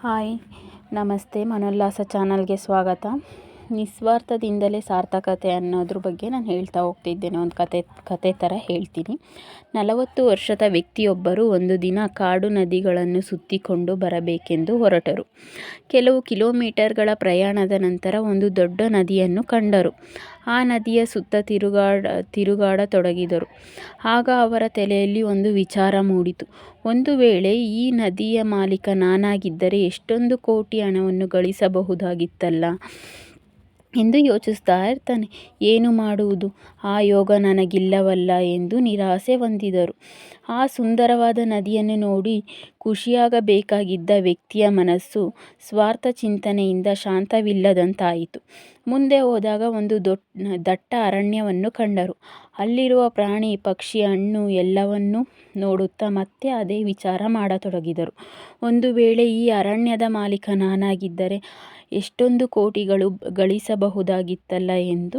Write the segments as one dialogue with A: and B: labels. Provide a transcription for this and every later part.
A: Hi. ನಮಸ್ತೆ ಮನೋಲ್ಲಾಸ ಚಾನಲ್ಗೆ ಸ್ವಾಗತ. ನಿಸ್ವಾರ್ಥದಿಂದಲೇ ಸಾರ್ಥಕತೆ ಅನ್ನೋದ್ರ ಬಗ್ಗೆ ನಾನು ಹೇಳ್ತಾ ಹೋಗ್ತಿದ್ದೇನೆ. ಒಂದು ಕತೆ ಕತೆ ಥರ ಹೇಳ್ತೀನಿ. ನಲವತ್ತು ವರ್ಷದ ವ್ಯಕ್ತಿಯೊಬ್ಬರು ಒಂದು ದಿನ ಕಾಡು ನದಿಗಳನ್ನು ಸುತ್ತಿಕೊಂಡು ಬರಬೇಕೆಂದು ಹೊರಟರು. ಕೆಲವು ಕಿಲೋಮೀಟರ್ಗಳ ಪ್ರಯಾಣದ ನಂತರ ಒಂದು ದೊಡ್ಡ ನದಿಯನ್ನು ಕಂಡರು. ಆ ನದಿಯ ಸುತ್ತ ತಿರುಗಾಡ, ತಿರುಗಾಡತೊಡಗಿದರು. ಆಗ ಅವರ ತಲೆಯಲ್ಲಿ ಒಂದು ವಿಚಾರ ಮೂಡಿತು. ಒಂದು ವೇಳೆ ಈ ನದಿಯ ಮಾಲೀಕ ನಾನಾಗಿದ್ದರೆ ಎಷ್ಟೊಂದು ಕೋಟಿ ಹಣವನ್ನು ಗಳಿಸಬಹುದಾಗಿತ್ತಲ್ಲ. ಎಂದು ಯೋಚಿಸ್ತಾ ಇರ್ತಾನೆ. ಏನು ಮಾಡುವುದು? ಆ ಯೋಗ ನನಗಿಲ್ಲವಲ್ಲ ಎಂದು ನಿರಾಸೆ ಹೊಂದಿದರು. ಆ ಸುಂದರವಾದ ನದಿಯನ್ನು ನೋಡಿ ಖುಷಿಯಾಗಬೇಕಾಗಿದ್ದ ವ್ಯಕ್ತಿಯ ಮನಸ್ಸು ಸ್ವಾರ್ಥ ಚಿಂತನೆಯಿಂದ ಶಾಂತವಿಲ್ಲದಂತಾಯಿತು. ಮುಂದೆ ಹೋದಾಗ ಒಂದು ದಟ್ಟ ಅರಣ್ಯವನ್ನು ಕಂಡರು. ಅಲ್ಲಿರುವ ಪ್ರಾಣಿ, ಪಕ್ಷಿ, ಹಣ್ಣು ಎಲ್ಲವನ್ನೂ ನೋಡುತ್ತಾ ಮತ್ತೆ ಅದೇ ವಿಚಾರ ಮಾಡತೊಡಗಿದರು. ಒಂದು ವೇಳೆ ಈ ಅರಣ್ಯದ ಮಾಲೀಕ ನಾನಾಗಿದ್ದರೆ ಎಷ್ಟೊಂದು ಕೋಟಿಗಳು ಗಳಿಸಬಹುದಾಗಿತ್ತಲ್ಲ ಎಂದು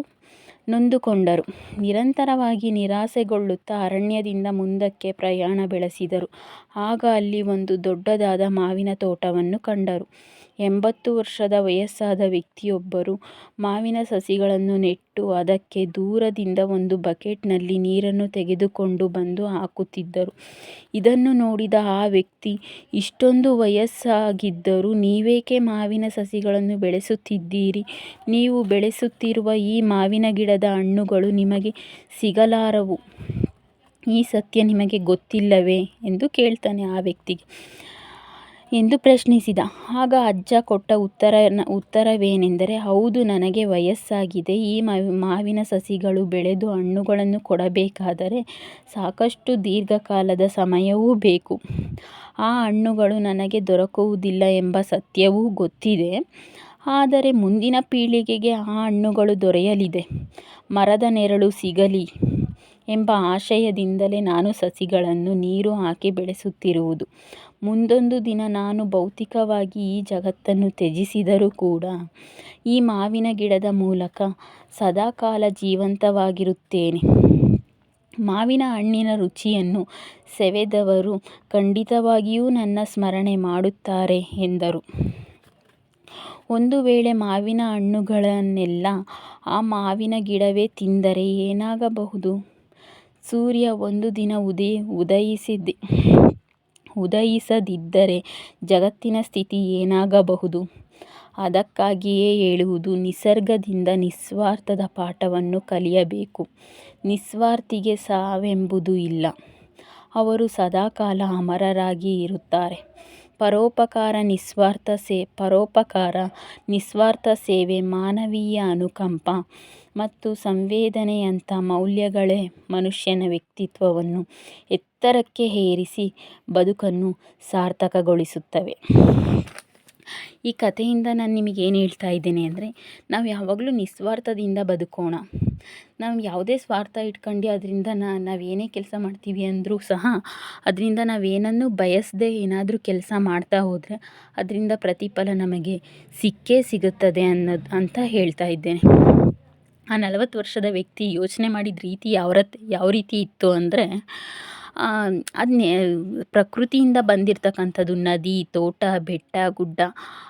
A: ನೊಂದುಕೊಂಡರು. ನಿರಂತರವಾಗಿ ನಿರಾಸೆಗೊಳ್ಳುತ್ತಾ ಅರಣ್ಯದಿಂದ ಮುಂದಕ್ಕೆ ಪ್ರಯಾಣ ಬೆಳೆಸಿದರು. ಆಗ ಅಲ್ಲಿ ಒಂದು ದೊಡ್ಡದಾದ ಮಾವಿನ ತೋಟವನ್ನು ಕಂಡರು. ಎಂಬತ್ತು ವರ್ಷದ ವಯಸ್ಸಾದ ವ್ಯಕ್ತಿಯೊಬ್ಬರು ಮಾವಿನ ಸಸಿಗಳನ್ನು ನೆಟ್ಟು ಅದಕ್ಕೆ ದೂರದಿಂದ ಒಂದು ಬಕೆಟ್ನಲ್ಲಿ ನೀರನ್ನು ತೆಗೆದುಕೊಂಡು ಬಂದು ಹಾಕುತ್ತಿದ್ದರು. ಇದನ್ನು ನೋಡಿದ ಆ ವ್ಯಕ್ತಿ, ಇಷ್ಟೊಂದು ವಯಸ್ಸಾಗಿದ್ದರೂ ನೀವೇಕೆ ಮಾವಿನ ಸಸಿಗಳನ್ನು ಬೆಳೆಸುತ್ತಿದ್ದೀರಿ? ನೀವು ಬೆಳೆಸುತ್ತಿರುವ ಈ ಮಾವಿನ ಗಿಡದ ಹಣ್ಣುಗಳು ನಿಮಗೆ ಸಿಗಲಾರವು? ಈ ಸತ್ಯ ನಿಮಗೆ ಗೊತ್ತಿಲ್ಲವೇ? ಎಂದು ಕೇಳ್ತಾನೆ ಆ ವ್ಯಕ್ತಿಗೆ. ಎಂದು ಪ್ರಶ್ನಿಸಿದ. ಆಗ ಅಜ್ಜ ಕೊಟ್ಟ ಉತ್ತರ, ಉತ್ತರವೇನೆಂದರೆ, ಹೌದು, ನನಗೆ ವಯಸ್ಸಾಗಿದೆ. ಈ ಮಾವಿನ ಸಸಿಗಳು ಬೆಳೆದು ಹಣ್ಣುಗಳನ್ನು ಕೊಡಬೇಕಾದರೆ ಸಾಕಷ್ಟು ದೀರ್ಘಕಾಲದ ಸಮಯವೂ ಬೇಕು. ಆ ಹಣ್ಣುಗಳು ನನಗೆ ದೊರಕುವುದಿಲ್ಲ ಎಂಬ ಸತ್ಯವೂ ಗೊತ್ತಿದೆ. ಆದರೆ ಮುಂದಿನ ಪೀಳಿಗೆಗೆ ಆ ಹಣ್ಣುಗಳು ದೊರೆಯಲಿದೆ. ಮರದ ನೆರಳು ಸಿಗಲಿ. ಎಂಬ ಆಶಯದಿಂದಲೇ ನಾನು ಸಸಿಗಳನ್ನು ನೀರು ಹಾಕಿ ಬೆಳೆಸುತ್ತಿರುವುದು. ಮುಂದೊಂದು ದಿನ ನಾನು ಭೌತಿಕವಾಗಿ ಈ ಜಗತ್ತನ್ನು ತ್ಯಜಿಸಿದರೂ ಕೂಡ ಈ ಮಾವಿನ ಗಿಡದ ಮೂಲಕ ಸದಾಕಾಲ ಜೀವಂತವಾಗಿರುತ್ತೇನೆ. ಮಾವಿನ ಹಣ್ಣಿನ ರುಚಿಯನ್ನು ಸೆವೆದವರು ಖಂಡಿತವಾಗಿಯೂ ನನ್ನ ಸ್ಮರಣೆ ಮಾಡುತ್ತಾರೆ ಎಂದರು. ಒಂದು ವೇಳೆ ಮಾವಿನ ಹಣ್ಣುಗಳನ್ನೆಲ್ಲ ಆ ಮಾವಿನ ಗಿಡವೇ ತಿಂದರೆ ಏನಾಗಬಹುದು? ಸೂರ್ಯ ಒಂದು ದಿನ ಉದಯ ಉದಯಿಸಿದ ಉದಯಿಸದಿದ್ದರೆ ಜಗತ್ತಿನ ಸ್ಥಿತಿ ಏನಾಗಬಹುದು? ಅದಕ್ಕಾಗಿಯೇ ಹೇಳುವುದು, ನಿಸರ್ಗದಿಂದ ನಿಸ್ವಾರ್ಥದ ಪಾಠವನ್ನು ಕಲಿಯಬೇಕು. ನಿಸ್ವಾರ್ಥಿಗೆ ಸಾವೆಂಬುದು ಇಲ್ಲ. ಅವರು ಸದಾಕಾಲ ಅಮರರಾಗಿ ಇರುತ್ತಾರೆ. ಪರೋಪಕಾರ ನಿಸ್ವಾರ್ಥ ಸೇ, ಪರೋಪಕಾರ ನಿಸ್ವಾರ್ಥ ಸೇವೆ ಮಾನವೀಯ ಅನುಕಂಪ. ಮತ್ತು ಸಂವೇದನೆಯಂಥ ಮೌಲ್ಯಗಳೇ ಮನುಷ್ಯನ ವ್ಯಕ್ತಿತ್ವವನ್ನು ಎತ್ತರಕ್ಕೆ ಏರಿಸಿ ಬದುಕನ್ನು ಸಾರ್ಥಕಗೊಳಿಸುತ್ತವೆ. ಈ ಕಥೆಯಿಂದ ನಾನು ನಿಮಗೆ ಏನು ಹೇಳ್ತಾ ಇದ್ದೇನೆ ಅಂದರೆ, ನಾವು ಯಾವಾಗಲೂ ನಿಸ್ವಾರ್ಥದಿಂದ ಬದುಕೋಣ. ನಾವು ಯಾವುದೇ ಸ್ವಾರ್ಥ ಇಟ್ಕೊಂಡು ಅದರಿಂದ ನಾವು ಏನೇ ಕೆಲಸ ಮಾಡ್ತೀವಿ ಅಂದರೂ ಸಹ ಅದರಿಂದ ನಾವೇನನ್ನು ಬಯಸದೆ ಏನಾದರೂ ಕೆಲಸ ಮಾಡ್ತಾ ಹೋದರೆ ಅದರಿಂದ ಪ್ರತಿಫಲ ನಮಗೆ ಸಿಕ್ಕೇ ಸಿಗುತ್ತದೆ ಅನ್ನೋದು ಅಂತ ಹೇಳ್ತಾ ಇದ್ದೇನೆ. ಆ ನಲವತ್ತು ವರ್ಷದ ವ್ಯಕ್ತಿ ಯೋಚನೆ ಮಾಡಿದ ರೀತಿ ಯಾವ ಯಾವ ರೀತಿ ಇತ್ತು ಅಂದರೆ ಅದನ್ನೇ ಪ್ರಕೃತಿಯಿಂದ ಬಂದಿರತಕ್ಕಂಥದ್ದು ನದಿ, ತೋಟ, ಬೆಟ್ಟ, ಗುಡ್ಡ,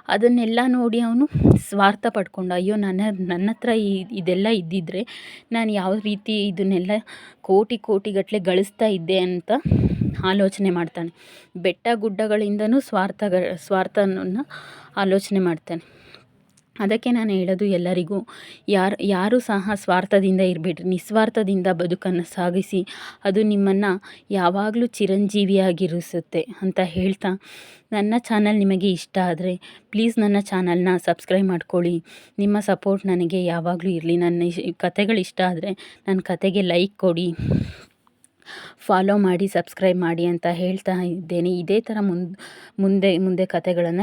A: ಅದನ್ನೆಲ್ಲ ನೋಡಿ ಅವನು ಸ್ವಾರ್ಥ ಪಡ್ಕೊಂಡ. ಅಯ್ಯೋ, ನನ್ನ ನನ್ನ ಹತ್ರ ಇದೆಲ್ಲ ಇದ್ದಿದ್ದರೆ ನಾನು ಯಾವ ರೀತಿ ಇದನ್ನೆಲ್ಲ ಕೋಟಿ ಕೋಟಿಗಟ್ಟಲೆ ಗಳಿಸ್ತಾ ಇದ್ದೆ ಅಂತ ಆಲೋಚನೆ ಮಾಡ್ತಾನೆ. ಬೆಟ್ಟ, ಗುಡ್ಡಗಳಿಂದನೂ ಸ್ವಾರ್ಥ ಸ್ವಾರ್ಥನ ಆಲೋಚನೆ ಮಾಡ್ತಾನೆ. ಅದಕ್ಕೆ ನಾನು ಹೇಳೋದು ಎಲ್ಲರಿಗೂ, ಯಾರು ಯಾರು ಸಹ ಸ್ವಾರ್ಥದಿಂದ ಇರಬೇಡ್ರಿ, ನಿಸ್ವಾರ್ಥದಿಂದ ಬದುಕನ್ನು ಸಾಗಿಸಿ, ಅದು ನಿಮ್ಮನ್ನು ಯಾವಾಗಲೂ ಚಿರಂಜೀವಿಯಾಗಿರಿಸುತ್ತೆ ಅಂತ ಹೇಳ್ತಾ ನನ್ನ ಚಾನಲ್ ನಿಮಗೆ ಇಷ್ಟ ಆದರೆ ಪ್ಲೀಸ್ ನನ್ನ ಚಾನಲ್ನ ಸಬ್ಸ್ಕ್ರೈಬ್ ಮಾಡ್ಕೊಳ್ಳಿ. ನಿಮ್ಮ ಸಪೋರ್ಟ್ ನನಗೆ ಯಾವಾಗಲೂ ಇರಲಿ. ನನ್ನ ಕತೆಗಳು ಇಷ್ಟ ಆದರೆ ನನ್ನ ಕತೆಗೆ ಲೈಕ್ ಕೊಡಿ. ಫಾಲೋ ಮಾಡಿ, ಸಬ್ಸ್ಕ್ರೈಬ್ ಮಾಡಿ ಅಂತ ಹೇಳ್ತಾ ಇದ್ದೇನೆ. ಇದೇ ಥರ ಮುಂದೆ ಮುಂದೆ ಮುಂದೆ ಕತೆಗಳನ್ನು